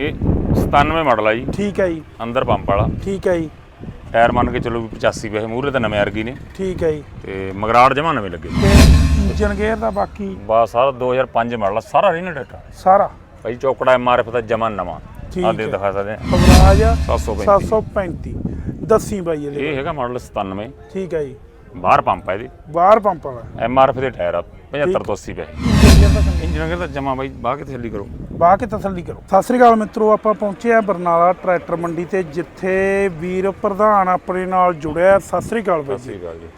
ਇਹ 97 ਮਾਡਲ ਆ ਜੀ। ਠੀਕ ਹੈ ਜੀ। ਅੰਦਰ ਪੰਪ ਵਾਲਾ। ਠੀਕ ਹੈ ਜੀ। ਟਾਇਰ ਮੰਨ ਕੇ ਚੱਲੋ ਵੀ 85 ਪੈਸੇ ਮੂਹਰੇ ਤਾਂ ਨਵੇਂ ਅਰਗੀ ਨੇ। ਠੀਕ ਹੈ ਜੀ। ਤੇ ਮਗਰਾੜ ਜਮਾ ਨਵੇਂ ਲੱਗੇ। ਤੇ ਇੰਜਨ ਗੇਅਰ ਦਾ ਬਾਕੀ ਬਾ ਸਾਰਾ 2005 ਮਾਡਲ ਆ, ਸਾਰਾ ਰੀਨਲ ਡਾਟਾ ਸਾਰਾ। ਭਾਈ ਚੌਕੜਾ ਐਮਆਰਐਫ ਦਾ ਜਮਾ ਨਵਾਂ। ਠੀਕ ਆ ਦੇ ਹੈ। ਦਿਖਾ ਸਕਦੇ ਆ। ਅਵਰਾਜ 735 735 ਦੱਸੀ ਬਾਈ ਇਹਦੇ ਇਹ ਹੈਗਾ ਮਾਡਲ 97 ਠੀਕ ਹੈ ਜੀ। ਬਾਹਰ ਪੰਪ ਆ ਇਹਦੇ। ਬਾਹਰ ਪੰਪ ਵਾਲਾ। ਐਮਆਰਐਫ ਦੇ ਟਾਇਰ ਆ 75 ਤੋਂ 80 ਪੈਸੇ ਇੰਜਨ ਗੇਅਰ ਦਾ ਜਮਾ ਬਾਈ ਬਾਹ ਕੇ ਥੱਲੀ ਕਰੋ। ਬਾਹ ਕੇ ਤਸੱਲੀ ਕਰੋ। ਸਤਿ ਸ੍ਰੀ ਅਕਾਲ ਮਿੱਤਰੋ ਆਪਾਂ ਪਹੁੰਚੇ ਆ ਬਰਨਾਲਾ ਟਰੈਕਟਰ ਮੰਡੀ ਤੇ ਜਿੱਥੇ ਵੀਰ ਪ੍ਰਧਾਨ ਆਪਣੇ ਨਾਲ ਜੁੜਿਆ ਸਤਿ ਸ੍ਰੀ ਅਕਾਲ ਬਾਈ ਜੀ। ਸਹੀ ਗੱਲ ਜੀ।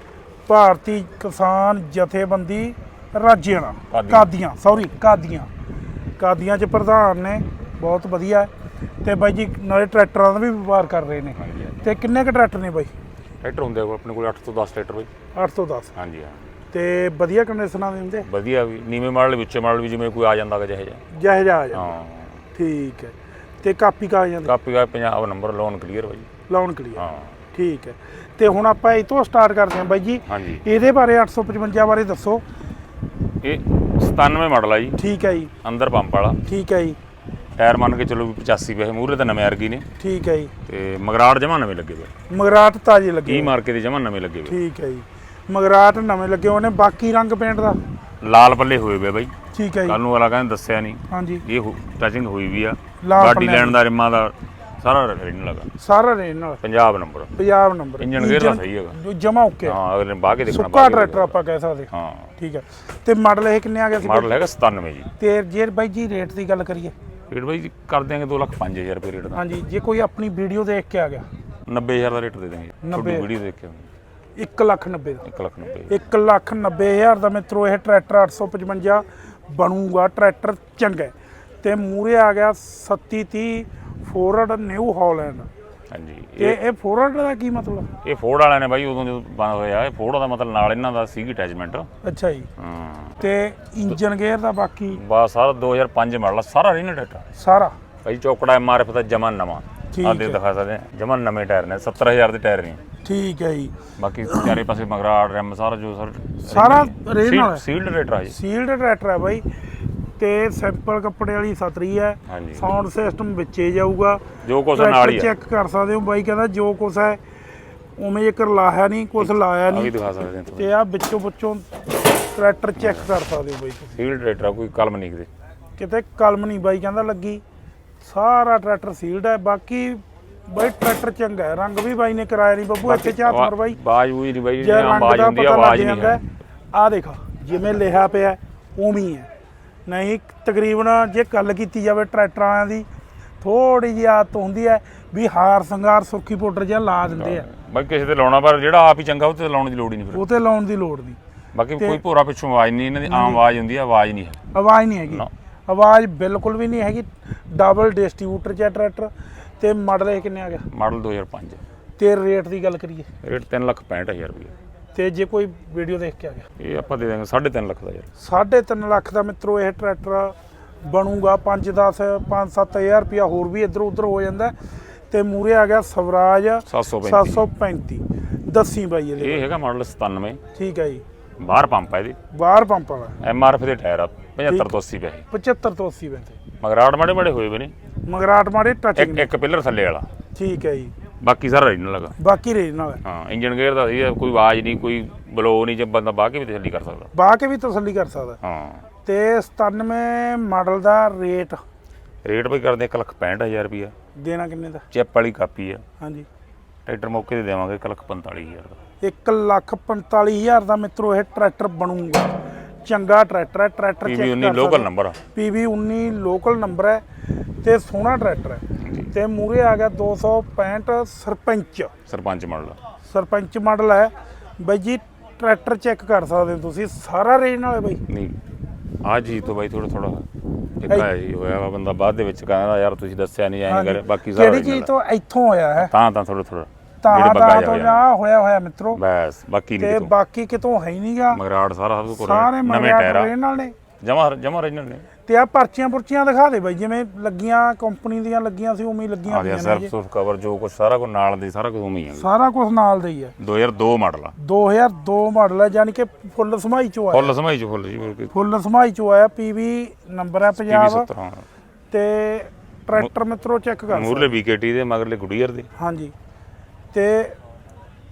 ਭਾਰਤੀ ਕਿਸਾਨ ਜਥੇਬੰਦੀ ਰਾਜਿਆਣਾ ਕਾਦੀਆਂ। ਸੌਰੀ ਕਾਦੀਆਂ। ਕਾਦੀਆਂ ਚ ਪ੍ਰਧਾਨ ਨੇ ਬਹੁਤ ਵਧੀਆ। ਤੇ ਬਾਈ ਜੀ ਨਾਲੇ ਟਰੈਕਟਰਾਂ ਦਾ ਵੀ ਵਪਾਰ ਕਰ ਰਹੇ ਨੇ। ਤੇ ਕਿੰਨੇ ਕ ਟਰੈਕਟਰ ਨੇ ਬਾਈ? ਟਰੈਕਟਰ ਹੁੰਦੇ ਆ ਆਪਣੇ ਕੋਲ 8 ਤੋਂ 10 ਟਰੈਕਟਰ ਬਾਈ। 8 ਤੋਂ 10 ਹਾਂਜੀ ਹਾਂ। ਤੇ ਵਧੀਆ ਕੰਡੀਸ਼ਨਾਂ ਦੇ ਹੁੰਦੇ? ਵਧੀਆ ਵੀ ਨੀਵੇਂ ਮਾਡਲ ਵਿੱਚੇ ਮਾਡਲ ਵੀ ਜਿਵੇਂ ਕੋਈ ਆ ਜਾਂਦਾ ਗਾ ਜਿਹੇ ਜਿਹਾ। ਜਿਹੇ ਜਾ ਆ ਜਾਂਦਾ। ਹਾਂ। ਠੀਕ ਹੈ। ਤੇ ਕਾਪੀ ਕਾਗਜ਼ਾਂ ਦੇ ਕਾਪੀ ਦਾ ਪੰਜਾਬ ਨੰਬਰ ਲੋਨ ਕਲੀਅਰ ਬਾਈ ਲਾਉਣ ਕਲੀਅਰ ਹਾਂ। ਠੀਕ ਹੈ। ਤੇ ਹੁਣ ਆਪਾਂ ਇਹ ਤੋਂ ਸਟਾਰਟ ਕਰਦੇ ਹਾਂ ਬਾਈ ਜੀ। ਹਾਂਜੀ। ਇਹਦੇ ਬਾਰੇ 855 ਬਾਰੇ ਦੱਸੋ। ਇਹ 97 ਮਾਡਲ ਆ ਜੀ। ਠੀਕ ਹੈ ਜੀ। ਅੰਦਰ ਪੰਪ ਵਾਲਾ। ਠੀਕ ਹੈ ਜੀ। ਟਾਇਰ ਮੰਨ ਕੇ ਚੱਲੋ ਵੀ 85 ਪੈਸੇ ਮੂਹਰੇ ਤਾਂ ਨਵੇਂ ਅਰਗੀ ਨੇ। ਠੀਕ ਹੈ ਜੀ। ਤੇ ਮਗਰਾੜ ਜਮਾ ਨਵੇਂ ਲੱਗੇ ਵੇ। ਮਗਰਾਟ ਤਾਜ਼ੇ ਲੱਗੇ 30 ਮਾਰਕੇ ਦੇ ਜਮਾ ਨਵੇਂ ਲੱਗੇ ਵੇ। ਠੀਕ ਹੈ ਜੀ। ਮਗਰਾਟ ਨਵੇਂ ਲੱਗੇ ਹੋਏ ਨੇ ਬਾਕੀ ਰੰਗ ਪੇਂਟ ਦਾ। ਲਾਲ ਪੱਲੇ ਹੋਏ ਵੇ ਬਾਈ। ਠੀਕ ਹੈ ਜੀ। ਕੱਲ ਨੂੰ ਵਾਲਾ ਕਹਿੰਦਾ ਦੱਸਿਆ ਨਹੀਂ। ਹਾਂਜੀ। ਇਹ ਟਚਿੰਗ ਹੋਈ ਵੀ ਆ। ਲਾਲ ਪੱਲੇ ਲੈਣ ਦਾ ਰਿਮਾਂ ਦਾ ਸਾਰਾ ਰੇਨ ਲਗਾ ਸਾਰਾ ਰੇਨ ਨਾਲ। Punjab number Punjab number engine gear ਦਾ ਸਹੀ ਹੈਗਾ। ਜਮਾ ਓਕੇ ਹਾਂ ਅਗਲੇ ਨੇ ਬਾਹ ਕੇ ਦੇਖਣਾ ਸੁੱਕਾ ਟਰੈਕਟਰ ਆਪਾਂ ਕਹਿ ਸਕਦੇ ਹਾਂ। ਠੀਕ ਹੈ। ਤੇ ਮਾਡਲ ਇਹ ਕਿੰਨੇ ਆ ਗਿਆ ਸੀ ਮਾਡਲ ਹੈਗਾ 97 ਜੀ। ਤੇ ਜੇ ਬਾਈ ਜੀ ਰੇਟ ਦੀ ਗੱਲ ਕਰੀਏ। ਰੇਟ ਬਾਈ ਜੀ ਕਰ ਦਿਆਂਗੇ 2 ਲੱਖ 5000 ਰੁਪਏ ਰੇਟ ਦਾ। ਹਾਂਜੀ ਜੇ ਕੋਈ ਆਪਣੀ ਵੀਡੀਓ ਦੇਖ ਕੇ ਆ ਗਿਆ। 90000 ਦਾ ਰੇਟ ਦੇ ਦਾਂਗੇ ਤੁਹਾਡੀ 90,000 ਵੀਡੀਓ ਦੇਖ ਕੇ 1 ਲੱਖ 90 ਦਾ 1 ਲੱਖ 90 1 ਲੱਖ 90 ਹਜ਼ਾਰ ਦਾ ਮਿੱਤਰੋ ਇਹ ਟਰੈਕਟਰ 855 ਬਣੂਗਾ ਟਰੈਕਟਰ ਚੰਗਾ ਹੈ। ਤੇ ਮੂਰੇ ਆ ਗਿਆ 3730 ਫੋਰਡ ਨਿਊ ਹਾਲੈਂਡ ਹਾਂਜੀ ਤੇ ਇਹ ਇਹ ਫੋਰਡ ਦਾ ਕੀ ਮਤਲਬ? ਇਹ ਫੋਰਡ ਵਾਲਿਆਂ ਨੇ ਬਾਈ ਉਦੋਂ ਜਦੋਂ ਬੰਦ ਹੋਇਆ ਇਹ ਫੋਰਡ ਦਾ ਮਤਲਬ ਨਾਲ ਇਹਨਾਂ ਦਾ ਸੀਗੀ ਅਟੈਚਮੈਂਟ ਅੱਛਾ ਜੀ। ਹਾਂ। ਤੇ ਇੰਜਨ ਗੇਅਰ ਦਾ ਬਾਕੀ? ਬਸ ਸਾਰਾ 2005 ਮਾਡਲ ਸਾਰਾ ਰੀਨਲ ਡਾਟਾ ਸਾਰਾ? ਬਾਈ ਚੌਕੜਾ ਐਮਆਰਐਫ ਦਾ ਜਮਾ ਨਵਾਂ। ਠੀਕ ਦੇ ਹੈ। ਦਿਖਾ ਸਕਦੇ ਆ ਜਮਾ ਨਵੇਂ ਟਾਇਰ ਨੇ 70000 ਦੇ ਟਾਇਰ ਨੇ। ਠੀਕ ਹੈ ਜੀ। ਬਾਕੀ ਚਾਰੇ ਪਾਸੇ ਮਗਰਾੜ ਰਿਮ ਸਾਰਾ ਜੋ ਸਰ ਸਾਰਾ ਰੇਨ ਨਾਲ ਹੈ। ਸੀਲਡ ਰੇਟਰ ਆ ਜੀ। ਸੀਲਡ ਟਰੈਕਟਰ ਹੈ ਬਾਈ। ਤੇ ਸਿੰਪਲ ਕੱਪੜੇ ਵਾਲੀ ਸਤਰੀ ਹੈ। ਹਾਂਜੀ। ਸਾਊਂਡ ਸਿਸਟਮ ਵਿੱਚੇ ਜਾਊਗਾ। ਜੋ ਕੁਛ ਨਾਲ ਹੀ ਚੈੱਕ ਕਰ ਸਕਦੇ ਹੋ ਬਾਈ ਕਹਿੰਦਾ ਜੋ ਕੁਛ ਹੈ ਉਵੇਂ ਜੇਕਰ ਲਾਇਆ ਨਹੀਂ ਕੁਛ ਲਾਇਆ ਵੀ ਨਹੀਂ। ਦਿਖਾ ਸਕਦੇ ਤੇ ਆ ਵਿੱਚੋਂ ਵਿੱਚੋਂ ਟਰੈਕਟਰ ਚੈੱਕ ਕਰ ਸਕਦੇ ਹੋ ਬਾਈ ਤੁਸੀਂ। ਸੀਲਡ ਰੇਟਰ ਆ ਕੋਈ ਕਲਮ ਨਹੀਂ ਕਿਤੇ। ਕਿਤੇ ਕਲਮ ਨਹੀਂ ਬਾਈ ਕਹਿੰਦਾ ਲੱਗੀ। ਸਾਰਾ ਟਰੈਕਟਰ ਸੀਲਡ ਹੈ ਬਾਕੀ ਬਾਈ ਟਰੈਕਟਰ ਚੰਗਾ ਹੈ ਰੰਗ ਵੀ ਬਾਈ ਨੇ ਕਰਾਇਆ ਨਹੀਂ ਬੱਬੂ ਇੱਥੇ ਝਾਤ ਮਾਰ ਬਾਈ। ਬਾਜ ਵੀ ਨਹੀਂ ਬਾਈ ਜੇ ਆਵਾਜ਼ ਹੁੰਦੀ ਆਵਾਜ਼ ਨਹੀਂ ਹੈ। ਆ ਦੇਖੋ ਜਿਵੇਂ ਲਿਖਿਆ ਪਿਆ ਉਵੇਂ ਹੀ ਹੈ। ਨਹੀਂ ਤਕਰੀਬਨ ਜੇ ਗੱਲ ਕੀਤੀ ਜਾਵੇ ਟਰੈਕਟਰਾਂ ਦੀ ਥੋੜੀ ਜਿਹੀ ਆਦਤ ਹੁੰਦੀ ਹੈ ਵੀ ਹਾਰ ਸੰਗਾਰ ਸੁਰਖੀ ਪਾਊਡਰ ਜਿਹਾ ਲਾ ਦਿੰਦੇ ਆ। ਬਾਈ ਕਿਸੇ ਤੇ ਲਾਉਣਾ ਪਰ ਜਿਹੜਾ ਆਪ ਹੀ ਚੰਗਾ ਉਹ ਤੇ ਲਾਉਣ ਦੀ ਲੋੜ ਹੀ ਨਹੀਂ ਫਿਰ। ਉਹ ਤੇ ਲਾਉਣ ਦੀ ਲੋੜ ਨਹੀਂ। ਬਾਕੀ ਕੋਈ ਭੋਰਾ ਪਿੱਛੋਂ ਆਵਾਜ਼ ਨਹੀਂ ਇਹਨਾਂ ਦੀ ਆਮ ਆਵਾਜ਼ ਹੁੰਦੀ ਆ ਆਵਾਜ਼ ਨਹੀਂ ਹੈ। ਆਵਾਜ਼ ਨਹੀਂ ਹੈਗੀ। ਆਵਾਜ਼ ਬਿਲਕੁਲ ਵੀ ਨਹੀਂ ਹੈਗੀ ਡਬਲ ਡਿਸਟ੍ਰੀਬਿਊਟਰ ਚ ਟਰੈਕਟਰ ਤੇ ਮਾਡਲ ਇਹ ਕਿੰਨੇ ਆ ਗਿਆ? ਮਾਡਲ 2005 ਤੇ ਰੇਟ ਦੀ ਗੱਲ ਕਰੀਏ। ਰੇਟ 3 ਲੱਖ 65000 ਰੁਪਏ ਤੇ ਜੇ ਕੋਈ ਵੀਡੀਓ ਦੇਖ ਕੇ ਆ ਗਿਆ? ਇਹ ਆਪਾਂ ਦੇ ਦਾਂਗੇ 3.5 ਲੱਖ ਦਾ ਯਾਰ। 3.5 ਲੱਖ ਦਾ ਮਿੱਤਰੋ ਇਹ ਟਰੈਕਟਰ ਬਣੂਗਾ 5 10 5 7000 ਰੁਪਿਆ ਹੋਰ ਵੀ ਇੱਧਰ ਉੱਧਰ ਹੋ ਜਾਂਦਾ। ਤੇ ਮੂਰੇ ਆ ਗਿਆ ਸਵਰਾਜ 735 735 ਦੱਸੀ ਬਾਈ ਇਹ ਹੈਗਾ ਮਾਡਲ 97 ਠੀਕ ਹੈ ਜੀ। ਬਾਹਰ ਪੰਪ ਹੈ ਇਹਦੇ। ਬਾਹਰ ਪੰਪ ਵਾਲਾ। ਐਮਆਰਐਫ ਦੇ ਟਾਇਰ ਆ। 75 ਤੋਂ 80 ਪੈਸੇ 75 ਤੋਂ 80 ਪੈਸੇ ਮਗਰਾੜ ਮਾੜੇ ਮਾੜੇ ਹੋਏ ਵੇ ਨੇ ਮਗਰਾਟ ਮਾਰੇ ਇੱਕ ਟੱਚਿੰਗ ਇੱਕ ਪਿੱਲਰ ਥੱਲੇ ਵਾਲਾ। ਠੀਕ ਹੈ ਜੀ। ਬਾਕੀ ਸਾਰਾ ਰੀਨਲ ਲਗਾ ਬਾਕੀ ਰੇਜ ਨਾਲ ਹੈ। ਹਾਂ ਇੰਜਨ ਗੇਅਰ ਦਾ ਸੀ ਕੋਈ ਆਵਾਜ਼ ਨਹੀਂ ਕੋਈ ਬਲੋ ਨਹੀਂ ਜੇ ਬੰਦਾ ਬਾਹ ਕੇ ਵੀ ਤਸੱਲੀ ਕਰ ਸਕਦਾ। ਬਾਹ ਕੇ ਵੀ ਤਸੱਲੀ ਕਰ ਸਕਦਾ। ਹਾਂ। ਤੇ 97 ਮਾਡਲ ਦਾ ਰੇਟ ਰੇਟ ਵੀ ਕਰਦੇ 1 ਲੱਖ 65000 ਰੁਪਿਆ ਦੇਣਾ ਕਿੰਨੇ ਦਾ? ਚਿੱਪ ਵਾਲੀ ਕਾਪੀ ਆ ਹਾਂਜੀ। ਟਰੈਕਟਰ ਮੌਕੇ ਤੇ ਦੇਵਾਂਗੇ 1 ਲੱਖ 45000 ਦਾ। 1 ਲੱਖ 45000 ਦਾ ਮਿੱਤਰੋ ਇਹ ਟਰੈਕਟਰ ਬਣੂਗਾ। ਚੰਗਾ ਟਰੈਕਟਰ ਹੈ ਟਰੈਕਟਰ ਪੀਵੀ ਚੈੱਕ 19 ਕਰ ਲੋਕਲ ਨੰਬਰ ਆ। ਪੀਵੀ 19 ਲੋਕਲ ਨੰਬਰ ਹੈ ਤੇ ਸੋਹਣਾ ਟਰੈਕਟਰ ਹੈ। ਤੇ ਮੂਰੇ ਆ ਗਿਆ 265 ਸਰਪੰਚ। ਸਰਪੰਚ ਮਾਡਲ ਸਰਪੰਚ ਮਾਡਲ ਹੈ। ਬਾਈ ਜੀ ਟਰੈਕਟਰ ਚੈੱਕ ਕਰ ਸਕਦੇ ਹੋ ਤੁਸੀਂ। ਸਾਰਾ ਰੇਂਜ ਨਾਲ ਹੈ ਬਾਈ। ਨਹੀਂ ਆ ਜੀ ਤੋਂ ਬਾਈ ਥੋੜਾ ਥੋੜਾ ਟਿੱਕਾ ਜੀ ਹੋਇਆ ਵਾ ਬੰਦਾ ਬਾਅਦ ਦੇ ਵਿੱਚ ਕਹਿੰਦਾ ਯਾਰ ਤੁਸੀਂ ਦੱਸਿਆ ਨਹੀਂ ਐਂ ਕਰ ਬਾਕੀ ਸਾਰਾ ਕਿਹੜੀ ਚੀਜ਼ ਤੋਂ ਇੱਥੋਂ ਹੋਇਆ ਹੈ? ਤਾਂ ਤਾਂ ਥੋੜਾ ਥੋੜਾ ਤਾਂ ਜਿਹੜੇ ਬੱਗਾ ਤਾਂ ਜਾ ਤੋਂ ਹੋਇਆ। ਜਾ ਹੋਇਆ ਹੋਇਆ ਮਿੱਤਰੋ। ਬਸ ਬਾਕੀ ਨਹੀਂ ਤੋਂ ਬਾਕੀ ਕਿਤੋਂ ਹੈ ਹੀ ਨਹੀਂਗਾ ਮਗਰਾੜ ਸਾਰਾ ਸਭ ਸਾਰੇ ਨਵੇਂ ਟਾਇਰ ਆ। ਨਾਲ ਨੇ। ਜਮਾ ਜਮਾ original ਨੇ। ਤੇ ਆ ਪਰਚੀਆਂ ਪੁਰਚੀਆਂ ਦਿਖਾ ਦੇ ਬਾਈ ਜਿਵੇਂ ਲੱਗੀਆਂ ਕੰਪਨੀ ਦੀਆਂ ਲੱਗੀਆਂ ਸੀ ਉਵੇਂ ਹੀ ਲੱਗੀਆਂ ਆ ਗਿਆ ਪਈਆਂ ਨੇ ਜੀ। ਸਰਫ ਕਵਰ ਜੋ ਕੁਝ ਸਾਰਾ ਕੁਝ ਨਾਲ ਦੇ ਸਾਰਾ ਕੁਝ ਉਵੇਂ ਹੀ ਆ। ਸਾਰਾ ਕੁਝ ਨਾਲ ਦਾ ਹੀ ਹੈ 2002 ਮਾਡਲ ਆ। 2002 ਮਾਡਲ ਹੈ ਯਾਨੀ ਕਿ ਫੁੱਲ ਸਮਾਈ ਚੋਂ ਆਇਆ। ਫੁੱਲ ਸਮਾਈ ਚ ਫੁੱਲ ਜੀ ਹੋਰ ਕੀ ਫੁੱਲ ਸਮਾਈ ਚੋਂ ਆਇਆ ਪੀਵੀ ਨੰਬਰ ਹੈ ਪੰਜਾਬ 70 ਤੇ ਟਰੈਕਟਰ ਮਿੱਤਰੋ ਚੈੱਕ ਕਰ ਮੂਰਲੇ ਬੀਕੇਟੀ ਦੇ ਮਗਰਲੇ ਗੁਡੀਅਰ ਦੇ। ਹਾਂਜੀ। ਤੇ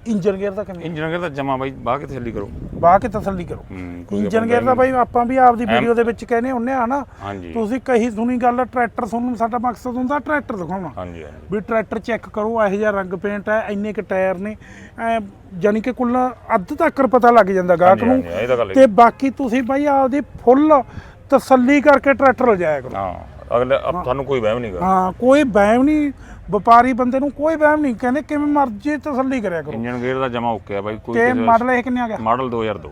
ਇੰਜਨ ਗੇਅਰ ਦਾ ਕਿਵੇਂ? ਇੰਜਨ ਕਹਿੰਦਾ ਜਮਾ ਬਾਈ ਬਾਹ ਕੇ ਥੱਲੀ ਕਰੋ? ਬਾਹ ਕੇ ਤਸੱਲੀ ਕਰੋ? ਹੂੰ, ਕੋਈ ਇੰਜਨ ਗੇਅਰ ਦਾ ਬਾਈ ਆਪਾਂ ਵੀ ਆਪਦੀ ਵੀਡੀਓ ਦੇ ਵਿੱਚ ਕਹਿੰਦੇ ਹੁੰਨੇ ਆ ਨਾ ਹਾਂਜੀ। ਤੁਸੀਂ ਕਹੀ ਸੁਣੀ ਗੱਲ ਟਰੈਕਟਰ ਤੁਹਾਨੂੰ ਸਾਡਾ ਮਕਸਦ ਹੁੰਦਾ ਟਰੈਕਟਰ ਦਿਖਾਉਣਾ। ਹਾਂਜੀ ਹਾਂਜੀ। ਵੀ ਟਰੈਕਟਰ ਚੈੱਕ ਕਰੋ ਇਹੋ ਜਿਹਾ ਰੰਗ ਪੇਂਟ ਹੈ ਇੰਨੇ ਕ ਟਾਇਰ ਨੇ ਐ ਜਾਨੀ ਕਿ ਕੁੱਲ ਅੱਧ ਤੱਕ ਪਤਾ ਲੱਗ ਜਾਂਦਾ ਗਾਹਕ ਨੂੰ। ਹਾਂਜੀ, ਇਹ ਤਾਂ ਗੱਲ ਹੈ। ਤੇ ਬਾਕੀ ਤੁਸੀਂ ਬਾਈ ਆਪਦੀ ਫੁੱਲ ਤਸੱਲੀ ਕਰਕੇ ਟਰੈਕਟਰ ਲਿਜਾਇਆ ਕਰੋ। ਹਾਂ। ਅਗਲੇ ਅਬ ਤੁਹਾਨੂੰ ਕੋਈ ਵਹਿਮ ਨਹੀਂ ਗਾ। ਹਾਂ ਕੋਈ ਵਹਿਮ ਨਹੀਂ। ਵਪਾਰੀ ਬੰਦੇ ਨੂੰ ਕੋਈ ਵਹਿਮ ਨਹੀਂ। ਕਹਿੰਦੇ ਕਿਵੇਂ ਮਰਜ਼ੀ ਤਸੱਲੀ ਕਰਿਆ ਕਰੋ। ਇੰਜਨ ਗੇਅਰ ਦਾ ਜਮਾ ਓਕੇ ਆ ਬਾਈ ਕੋਈ ਤੇ ਮਾਡਲ ਇਹ ਕਿੰਨੇ ਆ ਗਿਆ? ਮਾਡਲ 2002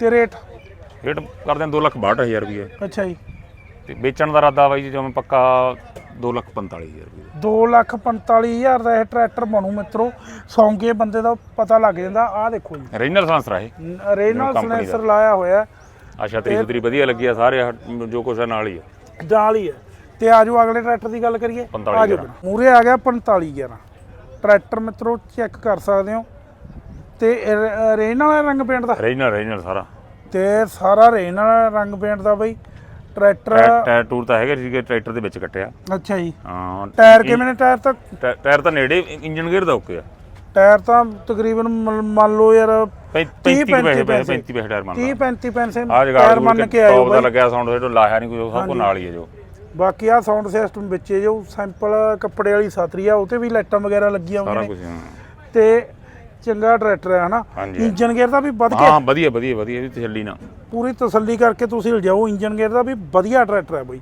ਤੇ ਰੇਟ? ਰੇਟ ਕਰਦੇ ਆ 2 ਲੱਖ 62000 ਰੁਪਏ ਅੱਛਾ ਜੀ। ਤੇ ਵੇਚਣ ਦਾ ਇਰਾਦਾ ਬਾਈ ਜੀ ਜਿਵੇਂ ਪੱਕਾ 2 ਲੱਖ 45000 ਰੁਪਏ ਦੋ ਲੱਖ 45000 ਦਾ ਇਹ ਟਰੈਕਟਰ ਬਣੂ ਮਿੱਤਰੋ। ਸੌਂਕੇ ਬੰਦੇ ਦਾ ਪਤਾ ਲੱਗ ਜਾਂਦਾ। ਆਹ ਦੇਖੋ ਜੀ। ਰੀਨਲ ਸਾਂਸਰ ਆ ਇਹ। ਰੇਨਲ company ਦਾ। ਸਲੈਂਸਰ ਲਾਇਆ ਹੋਇਆ। ਅੱਛਾ ਤੇਰੀ ਤੇਰੀ ਵਧੀਆ ਲੱਗੀ ਆ। ਸਾਰੇ ਆਹ ਜੋ ਕੁਛ ਆ ਨਾਲ ਹੀ ਆ। ਨਾਲ ਹੀ ਹੈ ਤੇ ਆਜੋ ਅਗਲੇ ਟਰੈਕਟਰ ਦੀ ਗੱਲ ਕਰੀਏ। 45 ਆਜੋ। ਮੂਰੇ ਆ ਗਿਆ 45 11 ਟਰੈਕਟਰ ਮਿੱਤਰੋ ਚੈੱਕ ਕਰ ਸਕਦੇ ਹੋ। ਤੇ ਰੇਨ ਵਾਲਾ ਰੰਗ ਪੇਂਟ ਦਾ? ਰੀਨਲ ਰੀਨਲ ਸਾਰਾ। ਤੇ ਸਾਰਾ ਰੇਨ ਵਾਲਾ ਰੰਗ ਪੇਂਟ ਦਾ ਬਈ। ਟਰੈਕਟਰ ਟਾਇਰ- ਟੂਰ ਤਾਂ ਹੈਗਾ ਸੀਗੇ ਟਰੈਕਟਰ ਦੇ ਵਿੱਚ ਕੱਟਿਆ। ਅੱਛਾ ਜੀ। ਹਾਂ ਟਾਇਰ ਕਿਵੇਂ ਨੇ ਟਾਇਰ ਤਾਂ? ਟਾਇਰ ਤਾਂ ਨੇੜੇ ਇੰਜਨ ਗੇਅਰ ਦਾ ਓਕੇ ਆ। ਟਾਇਰ ਤਾਂ ਤਕਰੀਬਨ ਮੰਨ ਲਓ ਯਾਰ 35 ਪੈਸੇ 35 ਪੈਸੇ। ਟਾਇਰ ਮੰਨ 30 35 ਪੈਸੇ ਆ ਜਗਾ ਟਾਇਰ ਮੰਨ ਕੇ ਆਇਓ ਬਾਈ। ਲੱਗਿਆ ਸਾਊਂਡ ਲਾਇਆ ਨਹੀਂ ਕੋਈ ਸਭ ਕੋ ਨਾਲ ਹੀ ਹੈ ਜੋ। ਬਾਕੀ ਆ ਸਾਊਂਡ ਸਿਸਟਮ ਵਿੱਚੇ ਜੋ ਸਿੰਪਲ ਕੱਪੜੇ ਵਾਲੀ ਸਾਤਰੀ ਆ ਉਹ ਤੇ ਵੀ ਲਾਈਟਾਂ ਵਗੈਰਾ ਲੱਗੀਆਂ ਸਾਰਾ ਹੋਈਆਂ ਨੇ ਕੁਝ ਤੇ ਚੰਗਾ ਟਰੈਕਟਰ ਹੈ ਹਨਾ? ਹਾਂਜੀ। ਇੰਜਨ ਗੇਅਰ ਦਾ ਵੀ ਵੱਧ ਕੇ ਹਾਂ ਵਧੀਆ ਵਧੀਆ ਵਧੀਆ ਇਹਦੀ ਤਸੱਲੀ ਨਾ ਪੂਰੀ ਤਸੱਲੀ ਕਰਕੇ ਤੁਸੀਂ ਲਿਜਾਓ ਇੰਜਨ ਗੇਅਰ ਦਾ ਵੀ ਵਧੀਆ ਟਰੈਕਟਰ ਹੈ ਬਈ।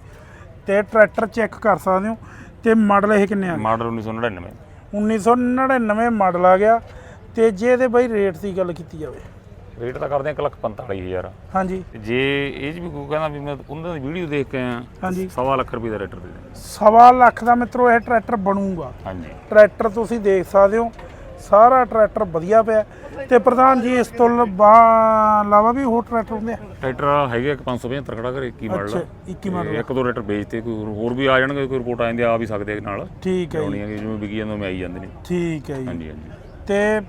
ਤੇ ਟਰੈਕਟਰ ਚੈੱਕ ਕਰ ਸਕਦੇ ਹੋ। ਤੇ ਮਾਡਲ ਇਹ ਕਿੰਨੇ ਆ? ਮਾਡਲ 1999 1999 ਮਾਡਲ ਆ ਗਿਆ। ਤੇ ਜੇ ਇਹਦੇ ਬਈ ਰੇਟ ਦੀ ਗੱਲ ਕੀਤੀ ਜਾਵੇ ਰੇਟ ਤਾਂ ਕਰਦੇ ਆ 145000 ਹਾਂਜੀ। ਤੇ ਜੇ ਇਹ ਚ ਵੀ ਕੋਈ ਕਹਿੰਦਾ ਵੀ ਮੈਂ ਉਹਨਾਂ ਦੀ ਵੀਡੀਓ ਦੇਖ ਕੇ ਆਇਆ ਹਾਂਜੀ। ਸਵਾ ਲੱਖ ਰੁਪਏ ਦਾ ਰੇਟ ਦੇ ਦੇ ਸਵਾ ਲੱਖ ਦਾ ਮਿੱਤਰੋ ਇਹ ਟਰੈਕਟਰ ਬਣੂਗਾ। ਹਾਂਜੀ। ਟਰੈਕਰ ਤੁਸੀਂ ਦੇਖ ਸਕਦੇ ਹੋ ਸਾਰਾ ਟਰੈਕਟਰ ਵਧੀਆ ਪਿਆ। ਤੇ ਪ੍ਰਧਾਨ ਜੀ ਇਸ ਤੋਂ ਲਵਾ- ਇਲਾਵਾ ਵੀ ਹੋਰ ਟਰੈਕਟਰ ਹੁੰਦੇ ਆ? ਟਰੈਕਟਰ ਹੈਗੇ ਇੱਕ 575 ਖੜਾ ਕਰ 21 ਮਾਡਲ ਅੱਛਾ 21 ਮਾਡਲ ਇੱਕ ਦੋ ਰੇਟਰ ਵੇਚਤੇ ਕੋਈ ਹੋਰ- ਵੀ ਆ ਜਾਣਗੇ ਕੋਈ ਰਿਪੋਰਟ ਆ ਜਾਂਦੀ ਆ ਆ ਵੀ ਸਕਦੇ ਨਾਲ। ਠੀਕ ਹੈ ਜੀ। ਜਿਵੇਂ ਵਿਕੀ ਜਾਂਦੇ ਮੈਂ ਆਈ ਜਾਂਦੇ ਨੇ। ਠੀਕ ਹੈ ਜੀ। ਹਾਂਜੀ ਹਾਂਜੀ। ਤੇ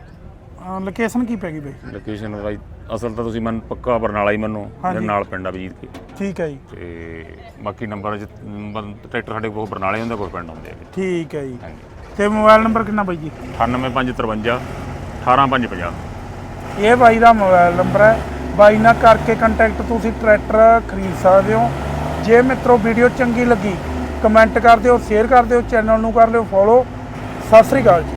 ਲੋਕੇਸ਼ਨ ਕੀ ਪੈ ਗਈ ਬਈ? ਲੋਕੇਸ਼ਨ ਬਾਈ ਅਸਲ ਤਾਂ ਤੁਸੀਂ ਮਨ ਪੱਕਾ ਬਰਨਾਲਾ ਹੀ ਮੰਨੋ ਮੇਰੇ ਨਾਲ ਪਿੰਡ ਆ ਬਜੀਤ ਕੇ। ਠੀਕ ਹੈ ਜੀ। ਤੇ ਬਾਕੀ ਨੰਬਰ ਟਰੈਕਟਰ ਸਾਡੇ ਕੋਲ ਬਰਨਾਲੇ ਹੁੰਦੇ ਕੋਈ ਪਿੰਡ ਹੁੰਦੇ ਆ ਠੀਕ ਹੈ ਜੀ। ਤੇ ਮੋਬਾਈਲ ਨੰਬਰ ਕਿੰਨਾ ਬਾਈ ਜੀ? 98553 18550 ਇਹ ਬਾਈ ਦਾ ਮੋਬਾਈਲ ਨੰਬਰ ਹੈ। ਬਾਈ ਨਾਲ ਕਰਕੇ ਕੰਟੈਕਟ ਤੁਸੀਂ ਟਰੈਕਟਰ ਖਰੀਦ ਸਕਦੇ ਹੋ। ਜੇ ਮਿੱਤਰੋ ਵੀਡੀਓ ਚੰਗੀ ਲੱਗੀ ਕਮੈਂਟ ਕਰ ਦਿਓ ਸ਼ੇਅਰ ਕਰ ਦਿਓ ਚੈਨਲ ਨੂੰ ਕਰ ਲਿਓ ਫੋਲੋ ਸਤਿ ਸ੍ਰੀ ਅਕਾਲ